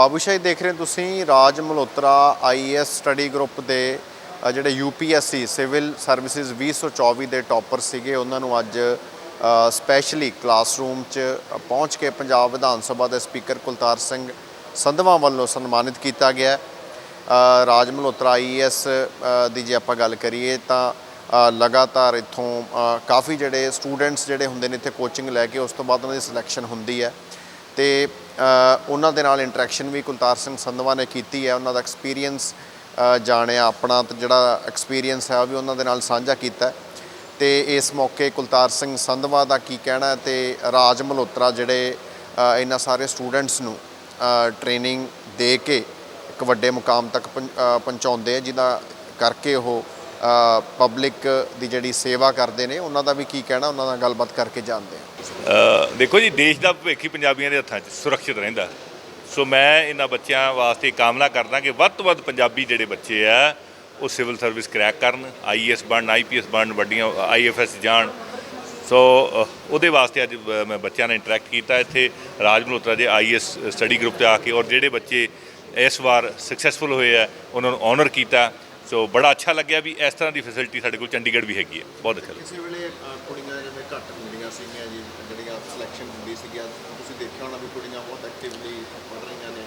ਬਾਬੂਸ਼ਾਹੀ ਦੇਖ ਰਹੇ ਹੋ ਤੁਸੀਂ Raj Malhotra IAS study group ਦੇ ਅ, ਜਿਹੜੇ ਯੂਪੀਐਸਸੀ ਸਿਵਲ ਸਰਵਿਸਿਜ਼ 2024 ਦੇ ਟੌਪਰ ਸੀਗੇ ਉਹਨਾਂ ਨੂੰ ਅੱਜ ਸਪੈਸ਼ਲੀ ਕਲਾਸਰੂਮ 'ਚ ਪਹੁੰਚ ਕੇ ਪੰਜਾਬ ਵਿਧਾਨ ਸਭਾ ਦੇ ਸਪੀਕਰ ਕੁਲਤਾਰ ਸਿੰਘ ਸੰਧਵਾ ਵੱਲੋਂ ਸਨਮਾਨਿਤ ਕੀਤਾ ਗਿਆ ਹੈ। ਅ, ਰਾਜ ਮਲਹੋਤਰਾ ਆਈਐਸ ਦੀ ਜੇ ਆਪਾਂ ਗੱਲ ਕਰੀਏ ਤਾਂ ਲਗਾਤਾਰ ਇੱਥੋਂ ਕਾਫੀ ਜਿਹੜੇ ਸਟੂਡੈਂਟਸ ਜਿਹੜੇ ਹੁੰਦੇ ਨੇ ਇੱਥੇ ਕੋਚਿੰਗ ਲੈ ਕੇ ਉਸ ਤੋਂ ਬਾਅਦ ਉਹਨਾਂ ਦੀ ਸਿਲੈਕਸ਼ਨ ਹੁੰਦੀ ਹੈ ਤੇ ਉਹਨਾਂ ਦੇ ਨਾਲ ਇੰਟਰੈਕਸ਼ਨ ਵੀ ਕੁਲਤਾਰ ਸਿੰਘ ਸੰਧਵਾ ਨੇ ਕੀਤੀ ਹੈ, ਉਹਨਾਂ ਦਾ ਐਕਸਪੀਰੀਅੰਸ ਜਾਣਿਆ, ਆਪਣਾ ਤੇ ਜਿਹੜਾ ਐਕਸਪੀਰੀਅੰਸ ਹੈ, ਉਹ ਵੀ ਉਹਨਾਂ ਦੇ ਨਾਲ ਸਾਂਝਾ ਕੀਤਾ ਹੈ। ਤੇ ਇਸ ਮੌਕੇ ਕੁਲਤਾਰ ਸਿੰਘ ਸੰਧਵਾ ਦਾ ਕੀ ਕਹਿਣਾ ਹੈ ਤੇ ਰਾਜ ਮਲਹੋਤਰਾ ਜਿਹੜੇ ਇਹਨਾਂ ਸਾਰੇ ਸਟੂਡੈਂਟਸ ਨੂੰ ਟ੍ਰੇਨਿੰਗ ਦੇ ਕੇ ਇੱਕ ਵੱਡੇ ਮੁਕਾਮ ਤੱਕ ਪਹੁੰ- ਪਹੁੰਚਾਉਂਦੇ ਆ, ਜਿਹਦਾ ਕਰਕੇ ਉਹ ਪਬਲਿਕ ਦੀ ਜਿਹੜੀ ਸੇਵਾ ਕਰਦੇ ਨੇ, ਉਹਨਾਂ ਦਾ ਵੀ ਕੀ ਕਹਿਣਾ, ਉਹਨਾਂ ਨਾਲ ਗੱਲਬਾਤ ਕਰਕੇ ਜਾਣਦੇ ਆ ਦੇਖੋ ਜੀ, ਦੇਸ਼ ਦਾ ਭਵਿੱਖ ਹੀ ਪੰਜਾਬੀਆਂ ਦੇ ਹੱਥਾਂ 'ਚ ਸੁਰੱਖਿਅਤ ਰਹਿੰਦਾ। ਸੋ ਮੈਂ ਇਹਨਾਂ ਬੱਚਿਆਂ ਵਾਸਤੇ ਕਾਮਨਾ ਕਰਦਾ ਕਿ ਵੱਧ ਤੋਂ ਵੱਧ ਪੰਜਾਬੀ ਜਿਹੜੇ ਬੱਚੇ ਆ, ਉਹ ਸਿਵਲ ਸਰਵਿਸ ਕਰੈਕ ਕਰਨ ਆਈਐਸ ਬਣਨ ਆਈਪੀਐਸ ਬਣਨ, ਵੱਡੀਆਂ ਆਈਐਫਐਸ ਜਾਣ। ਸੋ ਉਹਦੇ ਵਾਸਤੇ ਅੱਜ ਮੈਂ ਬੱਚਿਆਂ ਨਾਲ ਇੰਟਰੈਕਟ ਕੀਤਾ। ਇੱਥੇ ਰਾਜ ਮਲਹੋਤਰਾ ਦੇ ਆਈਐਸ ਸਟੱਡੀ ਗਰੁੱਪ ਤੇ ਆ ਕੇ ਔਰ ਜਿਹੜੇ ਬੱਚੇ ਇਸ ਵਾਰ ਸਕਸੈਸਫੁਲ ਹੋਏ ਆ, ਉਹਨਾਂ ਨੂੰ ਆਨਰ ਕੀਤਾ। ਸੋ ਬੜਾ ਅੱਛਾ ਲੱਗਿਆ ਵੀ ਇਸ ਤਰ੍ਹਾਂ ਦੀ ਫੈਸਿਲਿਟੀ ਸਾਡੇ ਕੋਲ ਚੰਡੀਗੜ੍ਹ ਵੀ ਹੈਗੀ ਹੈ। ਬਹੁਤ ਅੱਛਾ ਲੱਗਿਆ। ਕਿਸੇ ਵੇਲੇ ਕੁੜੀਆਂ ਜਿਵੇਂ ਘੱਟ ਹੁੰਦੀਆਂ ਸੀਗੀਆਂ ਜੀ ਜਿਹੜੀਆਂ ਸਿਲੈਕਸ਼ਨ ਹੁੰਦੀ ਸੀਗੀ ਤੁਸੀਂ ਦੇਖਿਆ ਹੋਣਾ ਵੀ ਕੁੜੀਆਂ ਬਹੁਤ ਐਕਟਿਵਲੀ ਪੜ੍ਹ ਰਹੀਆਂ ਨੇ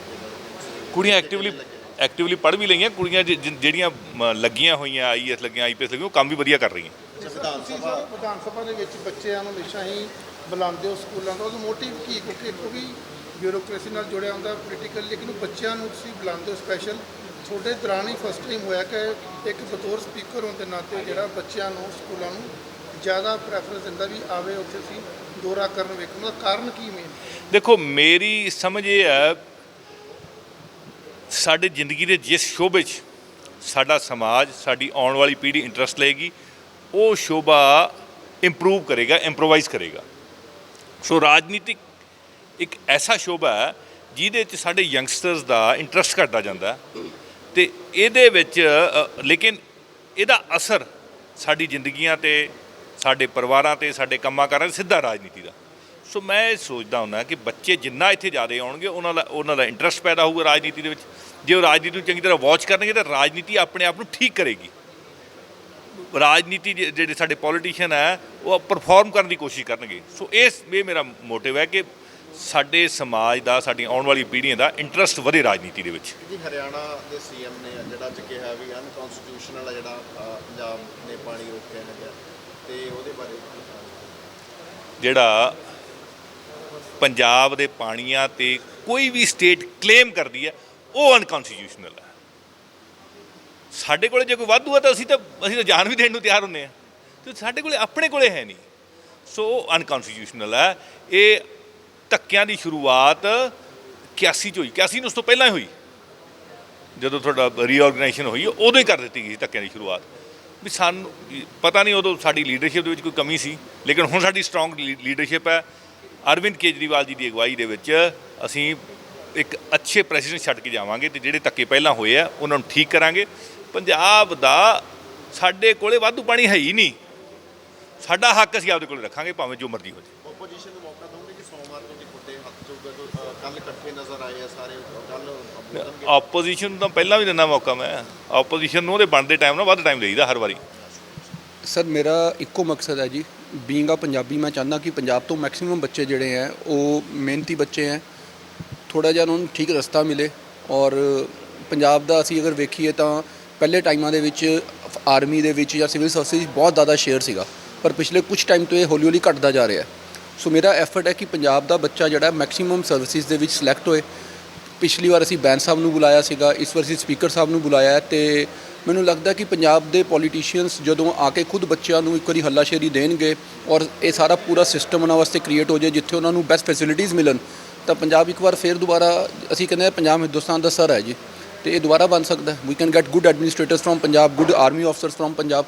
ਕੁੜੀਆਂ ਐਕਟਿਵਲੀ ਐਕਟਿਵਲੀ ਪੜ੍ਹ ਵੀ ਲਈਆਂ ਕੁੜੀਆਂ ਜਿ- ਜਿ- ਜਿਹੜੀਆਂ ਮ, ਲੱਗੀਆਂ ਹੋਈਆਂ ਆਈਐਸ ਲੱਗੀਆਂ ਆਈਪੀਐਸ ਲੱਗੀਆਂ ਉਹ ਕੰਮ ਵੀ ਵਧੀਆ ਕਰ ਰਹੀਆਂ। ਵਿਧਾਨ ਸਭਾ। ਸਰ ਵਿਧਾਨ ਸਭਾ ਦੇ ਵਿੱਚ ਬੱਚਿਆਂ ਨੂੰ ਹਮੇਸ਼ਾ ਹੀ ਬੁਲਾਉਂਦੇ ਹੋ ਸਕੂਲਾਂ ਤੋਂ। ਉਹਦਾ ਮੋਟਿਵ ਕੀ ਕਿਉਂਕਿ ਇੱਕ ਵੀ ਬਿਊਰੋਕ੍ਰੇਸੀ ਨਾਲ ਜੁੜਿਆ ਹੁੰਦਾ ਪੋਲੀਟੀਕਲ ਲੇਕਿਨ ਉਹ ਬੱਚਿਆਂ ਨੂੰ ਤੁਸੀਂ ਬੁਲਾਉਂਦੇ ਹੋ ਸਪੈਸ਼ਲ ਤੁਹਾਡੇ ਦੌਰਾਨ ਹੀ ਫਸਟ ਟਾਈਮ ਹੋਇਆ ਕਿ ਇੱਕ ਬਤੌਰ ਸਪੀਕਰ ਹੋਣ ਦੇ ਨਾਤੇ ਜਿਹੜਾ ਬੱਚਿਆਂ ਨੂੰ, ਸਕੂਲਾਂ ਨੂੰ ਜ਼ਿਆਦਾ ਪ੍ਰੈਫਰੈਂਸ ਦਿੰਦਾ ਵੀ ਆਵੇ ਉੱਥੇ ਅਸੀਂ ਦੌਰਾ ਕਰਨ ਵੇਖਣ ਦਾ ਕਾਰਨ ਕੀ ਮੇਨ ਦੇਖੋ, ਮੇਰੀ ਸਮਝ ਇਹ ਹੈ, ਸਾਡੇ ਜ਼ਿੰਦਗੀ ਦੇ ਜਿਸ ਸ਼ੋਬੇ 'ਚ ਸਾਡਾ ਸਮਾਜ, ਸਾਡੀ ਆਉਣ ਵਾਲੀ ਪੀੜ੍ਹੀ ਇੰਟਰਸਟ ਲਏਗੀ, ਉਹ ਸ਼ੋਭਾ ਇੰਪਰੂਵ ਕਰੇਗਾ ਇੰਪਰੋਵਾਈਜ਼ ਕਰੇਗਾ। ਸੋ ਰਾਜਨੀਤਿਕ ਇੱਕ ਐਸਾ ਸ਼ੋਭਾ ਹੈ ਜਿਹਦੇ 'ਚ ਸਾਡੇ ਯੰਗਸਟਰਸ ਦਾ ਇੰਟਰਸਟ ਘਟਦਾ ਜਾਂਦਾ ਤੇ ਇਹਦੇ ਵਿੱਚ ਲੇਕਿਨ ਇਹਦਾ ਅਸਰ ਸਾਡੀ ਜ਼ਿੰਦਗੀਆਂ ਤੇ, ਸਾਡੇ ਪਰਿਵਾਰਾਂ ਤੇ, ਸਾਡੇ ਕੰਮਾਂ ਕਾਰਾਂ ਤੇ ਸਿੱਧਾ ਰਾਜਨੀਤੀ ਦਾ। ਸੋ ਮੈਂ ਇਹ ਸੋਚਦਾ ਹੁੰਦਾ ਕਿ ਬੱਚੇ ਜਿੰਨਾ ਇੱਥੇ ਜ਼ਿਆਦਾ ਆਉਣਗੇ, ਉਹਨਾਂ ਦਾ ਉਹਨਾਂ ਦਾ ਇੰਟਰਸਟ ਪੈਦਾ ਹੋਊਗਾ ਰਾਜਨੀਤੀ ਦੇ ਵਿੱਚ। ਜੇ ਉਹ ਰਾਜਨੀਤੀ ਨੂੰ ਚੰਗੀ ਤਰ੍ਹਾਂ ਵਾਚ ਕਰਨਗੇ ਤਾਂ ਰਾਜਨੀਤੀ ਆਪਣੇ ਆਪ ਨੂੰ ਠੀਕ ਕਰੇਗੀ। ਰਾਜਨੀਤੀ ਜਿ- ਜਿਹੜੇ ਸਾਡੇ ਪੋਲੀਟੀਸ਼ੀਅਨ ਹੈ, ਉਹ ਪਰਫਾਰਮ ਕਰਨ ਦੀ ਕੋਸ਼ਿਸ਼ ਕਰਨਗੇ। ਸੋ ਇਸ ਇਹ ਮੇਰਾ ਮੋਟਿਵ ਹੈ ਕਿ ਸਾਡੇ ਸਮਾਜ ਦਾ ਸਾਡੀ ਆਉਣ ਵਾਲੀ ਪੀੜ੍ਹੀਆਂ ਦਾ ਇੰਟਰਸਟ ਵਧੇ ਰਾਜਨੀਤੀ ਦੇ ਵਿੱਚ। ਜੀ ਹਰਿਆਣਾ ਦੇ ਸੀਐਮ ਨੇ ਜਿਹੜਾ ਅੱਜ ਕਿਹਾ ਵੀ ਅਨਕਨਸਟੀਟਿਊਸ਼ਨਲ ਜਿਹੜਾ ਪੰਜਾਬ ਨੇ ਪਾਣੀ ਰੋਕਿਆ ਹੈਗਾ ਤੇ ਉਹਦੇ ਬਾਰੇ ਜਿਹੜਾ ਪੰਜਾਬ ਦੇ ਪਾਣੀਆਂ ਤੇ ਕੋਈ ਵੀ ਸਟੇਟ ਕਲੇਮ ਕਰਦੀ ਹੈ ਉਹ ਅਨਕਨਸਟੀਟਿਊਸ਼ਨਲ ਹੈ ਸਾਡੇ ਕੋਲੇ ਜੇ ਕੋਈ ਵਾਧੂ ਹੈ ਤਾਂ ਅਸੀਂ ਤਾਂ ਅਸੀਂ ਤਾਂ ਜਾਨ ਵੀ ਦੇਣ ਨੂੰ ਤਿਆਰ ਹੁੰਨੇ ਆ। ਤੇ ਸਾਡੇ ਕੋਲੇ ਆਪਣੇ ਕੋਲੇ ਹੈ ਨਹੀਂ। ਸੋ ਅਨਕਨਸਟੀਟਿਊਸ਼ਨਲ ਹੈ ਇਹ ਧੱਕਿਆਂ ਦੀ ਸ਼ੁਰੂਆਤ 81 ਚ ਹੋਈ। 81 ਨੂੰ ਉਸ ਤੋਂ ਪਹਿਲਾਂ ਹੀ ਹੋਈ। ਜਦੋਂ ਤੁਹਾਡਾ ਰੀਆਰਗੇਨਾਈਜੇਸ਼ਨ ਹੋਈ, ਉਦੋਂ ਹੀ ਕਰ ਦਿੱਤੀ ਗਈ ਸੀ ਧੱਕਿਆਂ ਦੀ ਸ਼ੁਰੂਆਤ। ਵੀ ਸਾਨੂੰ, ਪਤਾ ਨਹੀਂ ਉਦੋਂ ਸਾਡੀ ਲੀਡਰਸ਼ਿਪ ਦੇ ਵਿੱਚ ਕੋਈ ਕਮੀ ਸੀ, ਲੇਕਿਨ ਹੁਣ ਸਾਡੀ ਸਟਰੋਂਗ ਲੀਡਰਸ਼ਿਪ ਹੈ। ਅਰਵਿੰਦ ਕੇਜਰੀਵਾਲ ਜੀ ਦੀ ਅਗਵਾਈ ਦੇ ਵਿੱਚ ਅਸੀਂ ਇੱਕ ਅੱਛੇ ਪ੍ਰੈਜੀਡੈਂਟ ਛੱਡ ਕੇ ਜਾਵਾਂਗੇ ਤੇ ਜਿਹੜੇ ਧੱਕੇ ਪਹਿਲਾਂ ਹੋਏ ਆ, ਉਹਨਾਂ ਨੂੰ ਠੀਕ ਕਰਾਂਗੇ। ਪੰਜਾਬ ਦਾ ਸਾਡੇ ਕੋਲੇ ਵਾਧੂ ਪਾਣੀ ਹੈ ਹੀ ਨਹੀਂ। ਸਾਡਾ ਹੱਕ ਅਸੀਂ ਆਪਦੇ ਕੋਲ ਰੱਖਾਂਗੇ, ਭਾਵੇਂ ਜੋ ਮਰਜ਼ੀ ਹੋ ਜਾਵੇ ਆਪੋਜੀਸ਼ਨ ਨੂੰ ਮੌਕਾ ਦੋਗੇ ਕਿ ਸੋਮਵਾਰ ਨੂੰ ਜੀ ਤੁਹਾਡੇ ਹੱਥ ਚੋਗਾ ਜੋ ਕੱਲ ਇਕੱਠੇ ਨਜ਼ਰ ਆਏ ਆ ਸਾਰੇ ਕੱਲ ਬੋਲਣਗੇ ਆਪੋਜੀਸ਼ਨ ਨੂੰ ਤਾਂ ਪਹਿਲਾਂ ਵੀ ਦਿੰਦਾ ਮੌਕਾ ਮੈਂ। ਆਪੋਜੀਸ਼ਨ ਨੂੰ ਉਹਦੇ ਬਣਦੇ ਟਾਈਮ ਨਾਲ ਵੱਧ ਟਾਈਮ ਦੇਈਦਾ ਹਰ ਵਾਰੀ। ਸਰ ਮੇਰਾ ਇੱਕੋ ਮਕਸਦ ਹੈ ਜੀ ਬੀਇੰਗ ਆ ਪੰਜਾਬੀ ਮੈਂ ਚਾਹੁੰਦਾ ਕਿ ਪੰਜਾਬ ਤੋਂ ਮੈਕਸਿਮਮ ਬੱਚੇ ਜਿਹੜੇ ਹੈ ਉਹ ਮਿਹਨਤੀ ਬੱਚੇ ਹੈ ਥੋੜਾ ਜਿਹਾ ਉਹਨਾਂ ਨੂੰ ਠੀਕ ਰਸਤਾ ਮਿਲੇ ਔਰ ਪੰਜਾਬ ਦਾ ਅਸੀਂ ਅਗਰ ਵੇਖੀਏ ਤਾਂ ਪਹਿਲੇ ਟਾਈਮਾਂ ਦੇ ਵਿੱਚ ਆਰਮੀ ਦੇ ਵਿੱਚ ਜਾਂ ਸਿਵਲ ਸਰਵਿਸ ਬਹੁਤ ਜ਼ਿਆਦਾ ਸ਼ੇਅਰ ਸੀਗਾ ਪਰ ਪਿਛਲੇ ਕੁਝ ਟਾਈਮ ਤੋਂ ਇਹ ਹੌਲੀ ਹੌਲੀ ਘਟਦਾ ਜਾ ਰਿਹਾ ਹੈ। ਸੋ ਮੇਰਾ ਐਫਰਟ ਹੈ ਕਿ ਪੰਜਾਬ ਦਾ ਬੱਚਾ ਜਿਹੜਾ ਮੈਕਸਿਮਮ ਸਰਵਿਸਿਜ਼ ਦੇ ਵਿੱਚ ਸਿਲੈਕਟ ਹੋਏ। ਪਿਛਲੀ ਵਾਰ ਅਸੀਂ ਬੈਂਸ ਸਾਹਿਬ ਨੂੰ ਬੁਲਾਇਆ ਸੀਗਾ, ਇਸ ਵਾਰ ਅਸੀਂ ਸਪੀਕਰ ਸਾਹਿਬ ਨੂੰ ਬੁਲਾਇਆ ਹੈ ਤੇ ਮੈਨੂੰ ਲੱਗਦਾ ਕਿ ਪੰਜਾਬ ਦੇ ਪੋਲੀਟੀਸ਼ੀਅਨਸ ਜਦੋਂ ਆ ਕੇ ਖੁਦ ਬੱਚਿਆਂ ਨੂੰ ਇੱਕ ਵਾਰੀ ਹੱਲਾਸ਼ੇਰੀ ਦੇਣਗੇ ਔਰ ਇਹ ਸਾਰਾ ਪੂਰਾ ਸਿਸਟਮ ਉਹਨਾਂ ਵਾਸਤੇ ਕ੍ਰੀਏਟ ਹੋ ਜਾਏ, ਜਿੱਥੇ ਉਹਨਾਂ ਨੂੰ ਬੈਸਟ ਫੈਸਿਲਿਟੀਜ਼ ਮਿਲਣ, ਤਾਂ ਪੰਜਾਬ ਇੱਕ ਵਾਰ ਫੇਰ ਦੁਬਾਰਾ ਅਸੀਂ ਕਹਿੰਦੇ ਹਾਂ ਪੰਜਾਬ ਹਿੰਦੁਸਤਾਨ ਦਾ ਸਰ ਹੈ ਜੀ। ਤੇ ਇਹ ਦੁਬਾਰਾ ਬਣ ਸਕਦਾ we can get good administrators from Punjab good army officers from Punjab.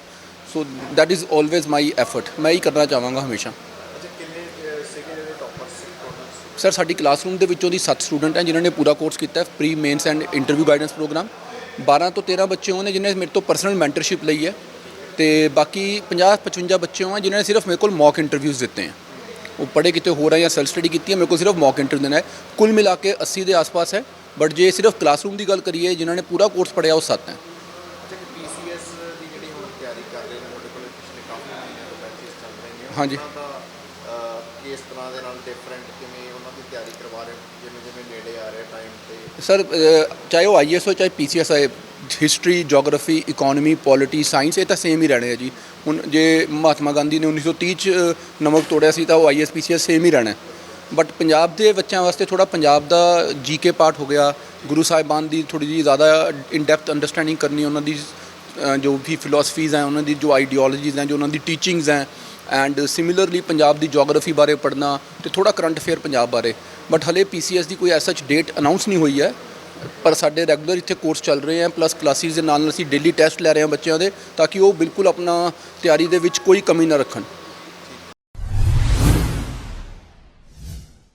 So that is always my effort ਮੈਂ ਹੀ ਕਰਨਾ ਚਾਹਾਂਗਾ ਹਮੇਸ਼ਾ ਅੱਛਾ ਕਿੰਨੇ ਅ, ਸੀਗੇ ਜਿਹੜੇ ਟੌਪਰ ਸੀ ਟੋਟਲ ਸਰ ਸਾਡੀ ਕਲਾਸਰੂਮ ਦੇ ਵਿੱਚੋਂ ਦੀ 7 ਸਟੂਡੈਂਟ ਹੈ ਜਿਨ੍ਹਾਂ ਨੇ ਪੂਰਾ ਕੋਰਸ ਕੀਤਾ ਹੈ pre mains and interview guidance program 12 ਤੋਂ 13 ਬੱਚੇ ਨੇ ਜਿਨ੍ਹਾਂ ਨੇ ਮੇਰੇ ਤੋਂ ਪਰਸਨਲ ਮੈਂਟਰਸ਼ਿਪ ਲਈ ਹੈ ਤੇ ਬਾਕੀ 50 55 ਬੱਚੇ ਹੋਏ ਜਿਨ੍ਹਾਂ ਨੇ ਸਿਰਫ ਮੇਰੇ ਕੋਲ ਮੌਕ ਇੰਟਰਵਿਊਜ਼ ਦਿੱਤੇ ਹੈ। ਉਹ ਪੜ੍ਹੇ ਕਿਤੇ ਹੋਰ ਹੈ ਜਾਂ ਸੈਲਫ ਸਟੱਡੀ ਕੀਤੀ ਹੈ ਮੇਰੇ ਕੋਲ ਸਿਰਫ ਮੌਕ ਇੰਟਰਵਿਊ ਦੇਣਾ ਹੈ। ਕੁੱਲ ਮਿਲਾ ਕੇ 80 ਦੇ ਆਸ-ਪਾਸ ਹੈ ਬਟ ਜੇ ਸਿਰਫ ਕਲਾਸਰੂਮ ਦੀ ਗੱਲ ਕਰੀਏ ਜਿਨ੍ਹਾਂ ਨੇ ਪੂਰਾ ਕੋਰਸ ਪੜ੍ਹਿਆ ਉਹ 7 ਹੈ। ਹੁਣ ਹਾਂਜੀ। ਕਿਸ ਤਰ੍ਹਾਂ ਦੇ ਨਾਲ ਡਿਫਰੈਂਟ ਕਿਵੇਂ ਦੀ ਤਿਆਰੀ ਕਰਵਾ ਰਹੇ ਹੋ? ਜਿਵੇਂ ਜਿਵੇਂ ਨੇੜੇ ਆ ਰਿਹਾ ਟਾਈਮ ਤੇ? ਸਰ ਚਾਹੇ ਉਹ ਆਈਐਸ ਹੋ ਚਾਹੇ ਪੀਸੀਐਸ ਹੈ history geography economy polity science ਇਹ ਤਾਂ ਸੇਮ ਹੀ ਰਹਿਣੇ ਆ ਜੀ। ਹੁਣ ਜੇ ਮਹਾਤਮਾ ਗਾਂਧੀ ਨੇ 1930 ਚ ਨਮਕ ਤੋੜਿਆ ਸੀ ਤਾਂ ਉਹ ਆਈਐਸ ਪੀਸੀਐਸ ਸੇਮ ਹੀ ਰਹਿਣਾ ਬਟ ਪੰਜਾਬ ਦੇ ਬੱਚਿਆਂ ਵਾਸਤੇ ਥੋੜਾ ਪੰਜਾਬ ਦਾ ਜੀਕੇ ਪਾਰਟ ਹੋ ਗਿਆ। ਗੁਰੂ ਸਾਹਿਬਾਨ ਦੀ ਥੋੜੀ ਜਿਹੀ ਜ਼ਿਆਦਾ ਇਨ ਡੈਪਥ ਅੰਡਰਸਟੈਂਡਿੰਗ ਕਰਨੀ, ਉਹਨਾਂ ਦੀ ਜੋ ਵੀ ਫਿਲਾਸਫੀਜ਼ ਹੈ, ਉਹਨਾਂ ਦੀ ਜੋ ਆਈਡੀਓਲੋਜੀਜ਼ ਹੈ, ਜੋ ਉਹਨਾਂ ਦੀ ਟੀਚਿੰਗਸ ਹੈ ਐਂਡ ਸਿਮਿਲਰਲੀ ਪੰਜਾਬ ਦੀ ਜੀਓਗ੍ਰਾਫੀ ਬਾਰੇ ਪੜ੍ਹਨਾ ਤੇ ਥੋੜਾ ਕਰੰਟ ਅਫੇਅਰ ਪੰਜਾਬ ਬਾਰੇ। ਬਟ ਹਲੇ ਪੀਸੀਐਸ ਦੀ ਕੋਈ ਐਸ ਸੱਚ ਡੇਟ ਅਨਾਉਂਸ ਨਹੀਂ ਹੋਈ ਹੈ। ਪਰ ਸਾਡੇ ਰੈਗੂਲਰ ਇੱਥੇ ਕੋਰਸ ਚੱਲ ਰਹੇ ਆ ਪਲੱਸ ਕਲਾਸਿਸ ਦੇ ਨਾਲ ਨਾਲ ਅਸੀਂ ਡੇਲੀ ਟੈਸਟ ਲੈ ਰਹੇ ਹਾਂ ਬੱਚਿਆਂ ਦੇ, ਤਾਂ ਕਿ ਉਹ ਬਿਲਕੁਲ ਆਪਣਾ ਤਿਆਰੀ ਦੇ ਵਿੱਚ ਕੋਈ ਕਮੀ ਨਾ ਰੱਖਣ।